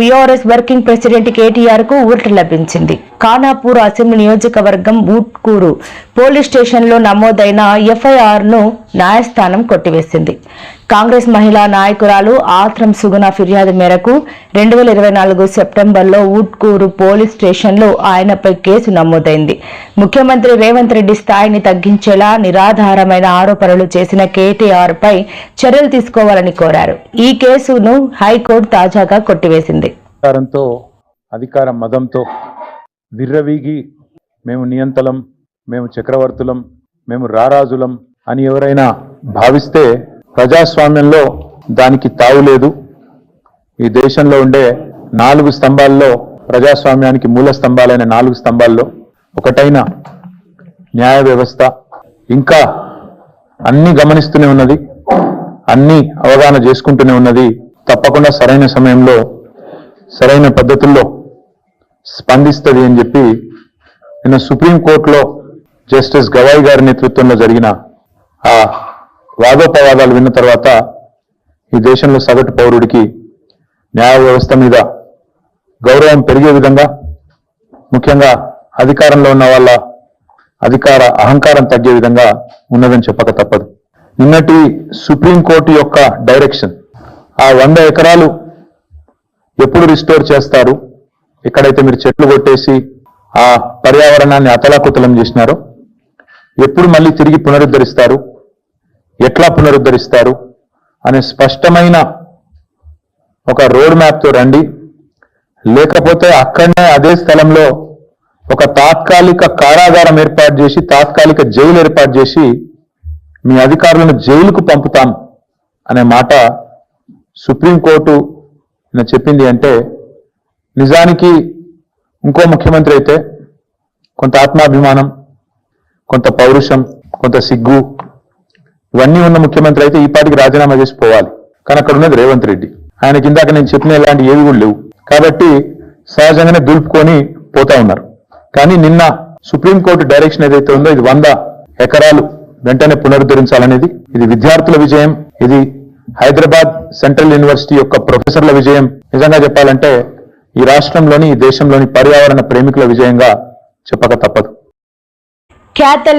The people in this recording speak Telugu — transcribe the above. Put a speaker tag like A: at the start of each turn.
A: బీఆర్ఎస్ వర్కింగ్ ప్రెసిడెంట్ కేటీఆర్కు ఊరట లభించింది. ఖానాపూర్ అసెంబ్లీ నియోజకవర్గం ఊట్కూరు పోలీస్ స్టేషన్లో నమోదైన ఎఫ్ఐఆర్ను న్యాయస్థానం కొట్టివేసింది. కాంగ్రెస్ మహిళా నాయకురాలు ఆత్రం సుగుణ ఫిర్యాదు మేరకు రెండు వేల ఇరవై నాలుగు సెప్టెంబర్లో ఊట్కూరు పోలీస్ స్టేషన్లో ఆయనపై కేసు నమోదైంది. ముఖ్యమంత్రి రేవంత్ రెడ్డి స్థాయిని తగ్గించేలా నిరాధారమైన ఆరోపణలు చేసిన కేటీఆర్ పై చర్యలు తీసుకోవాలని కోరారు. ఈ కేసును హైకోర్టు తాజాగా కొట్టివేసింది.
B: అధికార మదంతో విర్రవీగి మేము నియంతలం మేము చక్రవర్తులం మేము రారాజులం అని ఎవరైనా భావిస్తే ప్రజాస్వామ్యంలో దానికి తావు లేదు. ఈ దేశంలో ఉండే నాలుగు స్తంభాల్లో ప్రజాస్వామ్యానికి మూల స్తంభాలైన నాలుగు స్తంభాల్లో ఒకటైన న్యాయ వ్యవస్థ. ఇంకా అన్ని గమనిస్తూనే ఉన్నది అన్ని అవగాహన చేసుకుంటూనే ఉన్నది. తప్పకుండా సరైన సమయంలో సరైన పద్ధతుల్లో స్పందిస్తుంది అని చెప్పి నిన్న సుప్రీంకోర్టులో జస్టిస్ గవాయ్ గారి నేతృత్వంలో జరిగిన ఆ వాదోపవాదాలు విన్న తర్వాత ఈ దేశంలో సగటు పౌరుడికి న్యాయ వ్యవస్థ మీద గౌరవం పెరిగే విధంగా ముఖ్యంగా అధికారంలో ఉన్న వాళ్ళ అధికార అహంకారం తగ్గే విధంగా ఉన్నదని చెప్పక తప్పదు. నిన్నటి సుప్రీంకోర్టు యొక్క డైరెక్షన్ ఆ వంద ఎకరాలు ఎప్పుడు రిస్టోర్ చేస్తారు? ఎక్కడైతే మీరు చెట్లు కొట్టేసి ఆ పర్యావరణాన్ని అతలాకుతలం చేసినారో ఎప్పుడు మళ్ళీ తిరిగి పునరుద్ధరిస్తారు? ఎట్లా పునరుద్ధరిస్తారు? అనే స్పష్టమైన ఒక రోడ్ మ్యాప్తో రండి. లేకపోతే అక్కడనే అదే స్థలంలో ఒక తాత్కాలిక కారాగారం ఏర్పాటు చేసి తాత్కాలిక జైలు ఏర్పాటు చేసి మీ అధికారులను జైలుకు పంపుతాం అనే మాట సుప్రీంకోర్టు చెప్పింది అంటే నిజానికి ఇంకో ముఖ్యమంత్రి అయితే కొంత ఆత్మాభిమానం కొంత పౌరుషం కొంత సిగ్గు ఇవన్నీ ఉన్న ముఖ్యమంత్రి అయితే ఈ పాటికి రాజీనామా చేసి పోవాలి. కానీ అక్కడ ఉన్నది రేవంత్ రెడ్డి. ఆయన కిందాక నేను చెప్పిన ఇలాంటి ఏవి కూడా లేవు. కాబట్టి సహజంగానే దులుపుకొని పోతా ఉన్నారు. కానీ నిన్న సుప్రీంకోర్టు డైరెక్షన్ ఏదైతే ఉందో ఇది వంద ఎకరాలు వెంటనే పునరుద్ధరించాలనేది ఇది విద్యార్థుల విజయం ఇది హైదరాబాద్ సెంట్రల్ యూనివర్సిటీ యొక్క ప్రొఫెసర్ల విజయం. నిజంగా చెప్పాలంటే ఈ రాష్ట్రంలోని ఈ దేశంలోని పర్యావరణ ప్రేమికుల విజయంగా చెప్పక తప్పదు.
A: ఖ్యాత